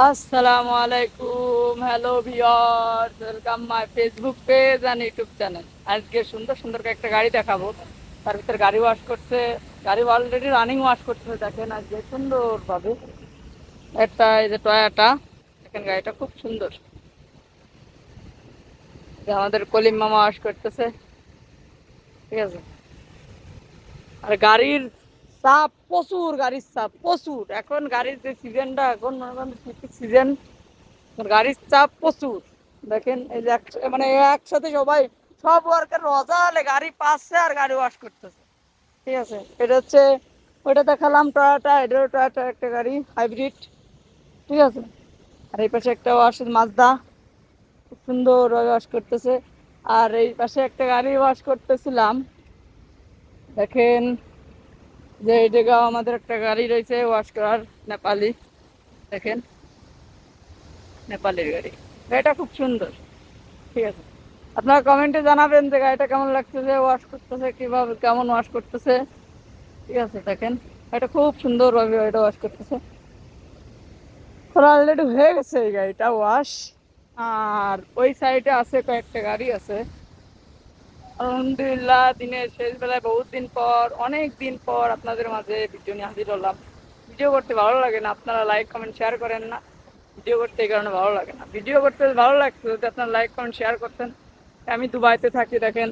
আসসালামু আলাইকুম, hello viewers, welcome my Facebook page and YouTube channel. আজকে সুন্দর সুন্দর একটা গাড়ি দেখাবো। তার ভিতরে গাড়ি ওয়াশ করছে। গাড়ি অলরেডি রানিং ওয়াশ করছে দেখেন আজকে সুন্দরভাবে। একটা এই যে টয়াটা দেখেন গাড়িটা খুব সুন্দর। আমাদের কলিম মামা ওয়াশ করতেছে। ঠিক আছে? আর গাড়ির চাপ প্রচুর গাড়ির চাপ প্রচুর। এখন গাড়ির যে সিজনটা, এখন মনে করেন শীতের সিজন গাড়ির চাপ প্রচুর। দেখেন, এই যে মানে একসাথে সবাই, সব ওয়ার্কার রজালে গাড়ি পাচ্ছে আর গাড়ি ওয়াশ করতেছে। ঠিক আছে? এটা হচ্ছে, ওইটা দেখালাম টয়োটা এটারও টয়োটা একটা গাড়ি হাইব্রিড ঠিক আছে? আর এই পাশে একটা ওয়াশ মাজদা খুব সুন্দর ওয়াশ করতেছে। আর এই পাশে একটা গাড়ি ওয়াশ করতেছিলাম। দেখেন যে এই জায়গাও আমাদের একটা গাড়ি রয়েছে, ওয়াশ করার নেপালি। দেখেন, নেপালের গাড়ি। গাড়িটা খুব সুন্দর, ঠিক আছে। আপনারা কমেন্টে জানাবেন যে গাড়িটা কেমন লাগতেছে ওয়াশ করতেছে, কীভাবে, কেমন ওয়াশ করতেছে। ঠিক আছে, দেখেন এটা খুব সুন্দরভাবে গাড়িটা ওয়াশ করতেছে। অলরেডি হয়ে গেছে এই গাড়িটা ওয়াশ আর ওই সাইডে আছে কয়েকটা গাড়ি আছে। আলহামদুলিল্লাহ, দিনের শেষ বেলায় বহুত দিন পর, অনেক দিন পর আপনাদের মাঝে ভিডিও নিয়ে হাজির হলাম। ভিডিও করতে ভালো লাগে না, আপনারা লাইক কমেন্ট শেয়ার করেন না। ভিডিও করতে এই কারণে ভালো লাগে না। ভিডিও করতে ভালো লাগতো যদি আপনারা লাইক কমেন্ট শেয়ার করতেন। আমি দুবাইতে থাকি, দেখেন,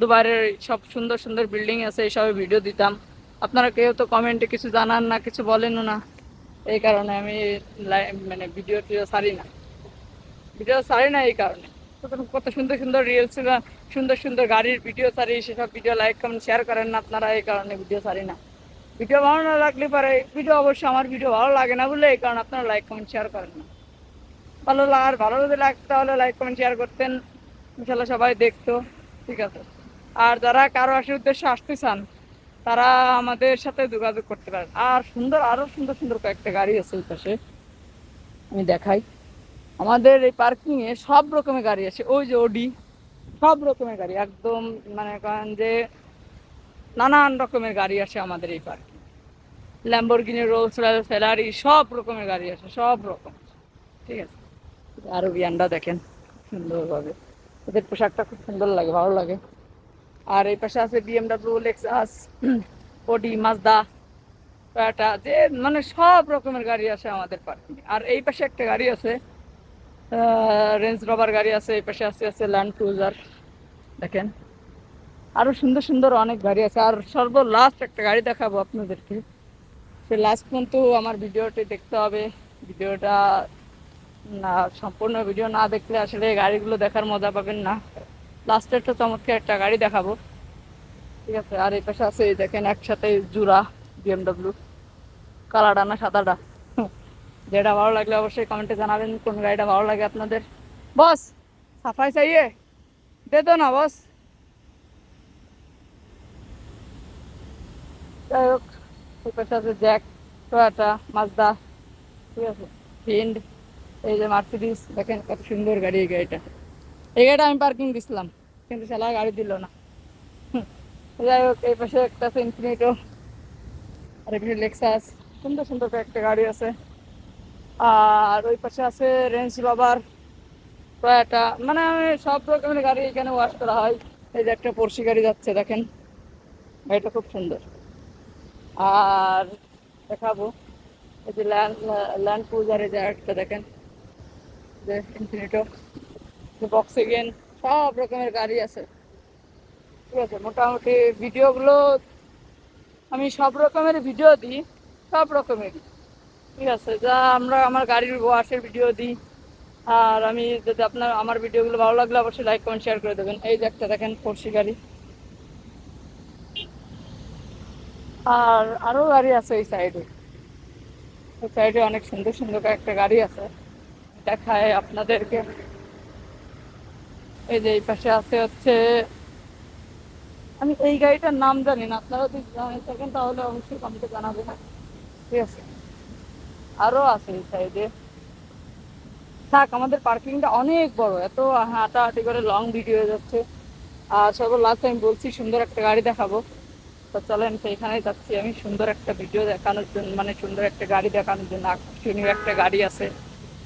দুবাইয়ের সব সুন্দর সুন্দর বিল্ডিং আছে, এইসবে ভিডিও দিতাম। আপনারা কেউ তো কমেন্টে কিছু জানান না, কিছু বলেনও না। এই কারণে আমি মানে ভিডিও টিডিও ছাড়ি না। ভিডিও ছাড়ি না এই কারণে। কত সুন্দর সুন্দর রিলস সুন্দর সুন্দর গাড়ির ভিডিও ছাড়ি সেসব ভিডিও লাইক কমেন্ট শেয়ার করেন না আপনারা, এই কারণে ভিডিও ছাড়ি না। ভিডিও ভালো না লাগলে পারে ভিডিও অবশ্যই আমার ভিডিও ভালো লাগে না বলে, এই কারণে আপনারা লাইক কমেন্ট শেয়ার করেন না। ভালো লাগার ভালো যদি লাগতো তাহলে লাইক কমেন্ট শেয়ার করতেন। ইনশাল্লাহ সবাই দেখতো, ঠিক আছে। আর যারা কারও আসার উদ্দেশ্যে আসতে চান, তারা আমাদের সাথে যোগাযোগ করতে পারেন। আর সুন্দর, আরও সুন্দর সুন্দর কয়েকটা গাড়ি আছে ওই পাশে, আমি দেখাই। আমাদের এই পার্কিং এ সব রকমের গাড়ি আছে। ওই যে ওডি সব রকমের গাড়ি। একদম মানে করেন যে নানান রকমের গাড়ি আছে আমাদের এই parking Lamborghini Rolls Royce Ferrari সব রকমের গাড়ি আছে, সব রকম। ঠিক আছে? আরও বিয়ানটা দেখেন সুন্দরভাবে। ওদের পোশাকটা খুব সুন্দর লাগে, ভালো লাগে। আর এই পাশে আছে বিএমডাব্লিউ লেক্সাস ওডি মাজদা টয়োটা যে মানে সব রকমের গাড়ি আছে আমাদের পার্কিং আর এই পাশে একটা গাড়ি আছে রেঞ্জ রবার গাড়ি আছে, এই পাশে আছে আছে ল্যান্ড ক্রুজার দেখেন, আরও সুন্দর সুন্দর অনেক গাড়ি আছে। আর সর্ব লাস্ট একটা গাড়ি দেখাবো আপনাদেরকে। সে লাস্ট পর্যন্ত আমার ভিডিওটি দেখতে হবে। ভিডিওটা না, সম্পূর্ণ ভিডিও না দেখলে আসলে গাড়িগুলো দেখার মজা পাবেন না। লাস্টে একটা চমৎকার একটা গাড়ি দেখাবো। ঠিক আছে, আর এই পাশে আছে, দেখেন, একসাথে জুরা বিএমডব্লিউ কালাডা না সাদাটা। যেটা ভালো লাগলে অবশ্যই কমেন্টে জানাবেন, কোন গাড়িটা ভালো লাগে আপনাদের। বস সাফাই চাইয়ে দে দো না, বস। যাই হোক আছে জ্যাক টয়োটা মাজদা ঠিক আছে ফিন্ড এই যে মার্সিডিস দেখেন কত সুন্দর গাড়ি এই গাড়িটা। এই গাড়িটা আমি পার্কিং দিছিলাম, কিন্তু সেলা গাড়ি দিল না। যাই হোক, এই পাশে একটা আছে ইনফিনিটো আর এখানে লেক্সাস সুন্দর সুন্দর একটা গাড়ি আছে। আর ওই পাশে আছে রেঞ্জ রবার টয়োটা। মানে সব রকমের গাড়ি এখানে ওয়াশ করা হয়। এই যে একটা পড়শি গাড়ি যাচ্ছে, দেখেন। গাড়িটা খুব সুন্দর। আর দেখাবো। এই যে ল্যান্ড ল্যান্ড ক্রুজারে যে একটা দেখেন। যে ইনফিনিটো যে বক্সিগেন সব রকমের গাড়ি আছে। ঠিক আছে, মোটামুটি ভিডিওগুলো আমি সব রকমের ভিডিও দিই, সব রকমেরই। ঠিক আছে, যা আমরা আমার গাড়ির ওয়াশের ভিডিও দিই। আর আমি যদি আপনার, আমার ভিডিওগুলো ভালো লাগলে অবশ্যই লাইক কমেন্ট শেয়ার করে দেবেন। এই যে একটা দেখেন পড়শি গাড়ি। আর আরও গাড়ি আছে এই সাইডে ওই সাইডে অনেক সুন্দর সুন্দর একটা গাড়ি আছে। দেখায় আপনাদেরকে। এই যে এই পাশে আছে হচ্ছে, আমি এই গাড়িটার নাম জানি না, আপনারা যদি জানেন থাকেন তাহলে অবশ্যই কমেন্টে জানাবেন। ঠিক আছে। আরও আছে এই সাইডে থাক, আমাদের পার্কিংটা অনেক বড়, এত হাঁটাহাঁটি করে লং ভিডিও হয়ে যাচ্ছে। আর সর্ব লাস্ট আমি বলছি, সুন্দর একটা গাড়ি দেখাবো। তো চলেন সেইখানে যাচ্ছি আমি, সুন্দর একটা ভিডিও দেখানোর জন্য মানে সুন্দর একটা গাড়ি দেখানোর জন্য, আকর্ষণীয় একটা গাড়ি আছে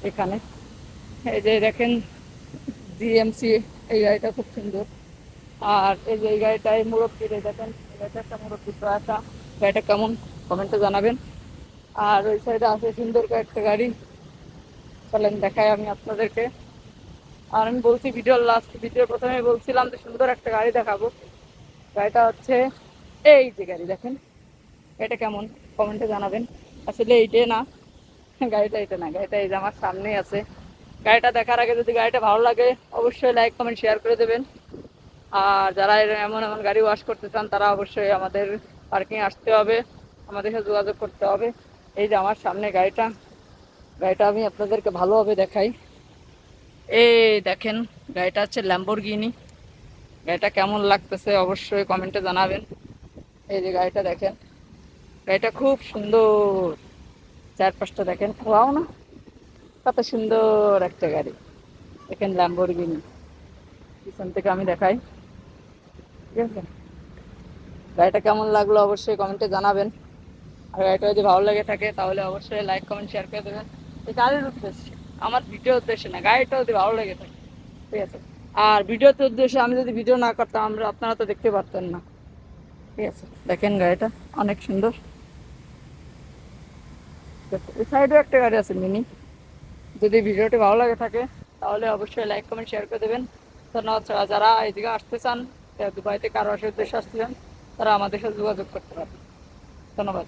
এখানে। এই যে দেখেন জিএমসি এই গাড়িটা খুব সুন্দর। আর এই যে এই গাড়িটায় মুরব্বীর, এই দেখেন, এই গাড়িটা একটা মুরব্বী প্রয়াসা গাড়িটা কেমন? কমেন্টে জানাবেন। আর ওই সাইডে আছে সুন্দর কয়েকটা গাড়ি। চলেন দেখাই আমি আপনাদেরকে। আর আমি বলছি ভিডিওর লাস্ট ভিডিওর প্রথমে বলছিলাম যে সুন্দর একটা গাড়ি দেখাবো। গাড়িটা হচ্ছে এই যে গাড়ি দেখেন। এটা কেমন? কমেন্টে জানাবেন। আসলে এইটাই না। গাড়িটা এটা না, গাড়িটা এই যে আমার সামনেই আছে। গাড়িটা দেখার আগে যদি গাড়িটা ভালো লাগে, অবশ্যই লাইক কমেন্ট শেয়ার করে দেবেন। আর যারা এমন এমন গাড়ি ওয়াশ করতে চান, তারা অবশ্যই আমাদের পার্কিং আসতে হবে। আমাদের সাথে যোগাযোগ করতে হবে। এই যে আমার সামনে গাড়িটা গাড়িটা আমি আপনাদেরকে ভালোভাবে দেখাই। এই দেখেন, গাড়িটা হচ্ছে ল্যাম্বোরগিনি গাড়িটা কেমন লাগতেছে অবশ্যই কমেন্টে জানাবেন। এই যে গাড়িটা দেখেন, গাড়িটা খুব সুন্দর। চারপাশটা দেখেন, ওয়াও না? কত সুন্দর একটা গাড়ি। দেখেন ল্যাম্বোরগিনি পিছন থেকে আমি দেখাই। ঠিক আছে? গাড়িটা কেমন লাগল অবশ্যই কমেন্টে জানাবেন। আর গাড়িটা যদি ভালো লাগে থাকে, তাহলে অবশ্যই লাইক কমেন্ট শেয়ার করে দেবেন। গাড়ির উদ্দেশ্যে, আমার ভিডিও উদ্দেশ্যে না, গাড়িটা যদি ভালো লেগে থাকে, ঠিক আছে? আর ভিডিওতে উদ্দেশ্যে আমি যদি ভিডিও না করতাম, আমরা, আপনারা তো দেখতে পারতেন না। ঠিক আছে? দেখেন গাড়িটা, অনেক সুন্দর। এই সাইডেও একটা গাড়ি আছে মিনি। যদি ভিডিওটি ভালো লাগে থাকে, তাহলে অবশ্যই লাইক কমেন্ট শেয়ার করে দেবেন। ধন্যবাদ যারা এদিকে আসতে চান দুবাইতে আরও আসার উদ্দেশ্যে আসতে চান, তারা আমাদের সাথে যোগাযোগ করতে পারেন ধন্যবাদ।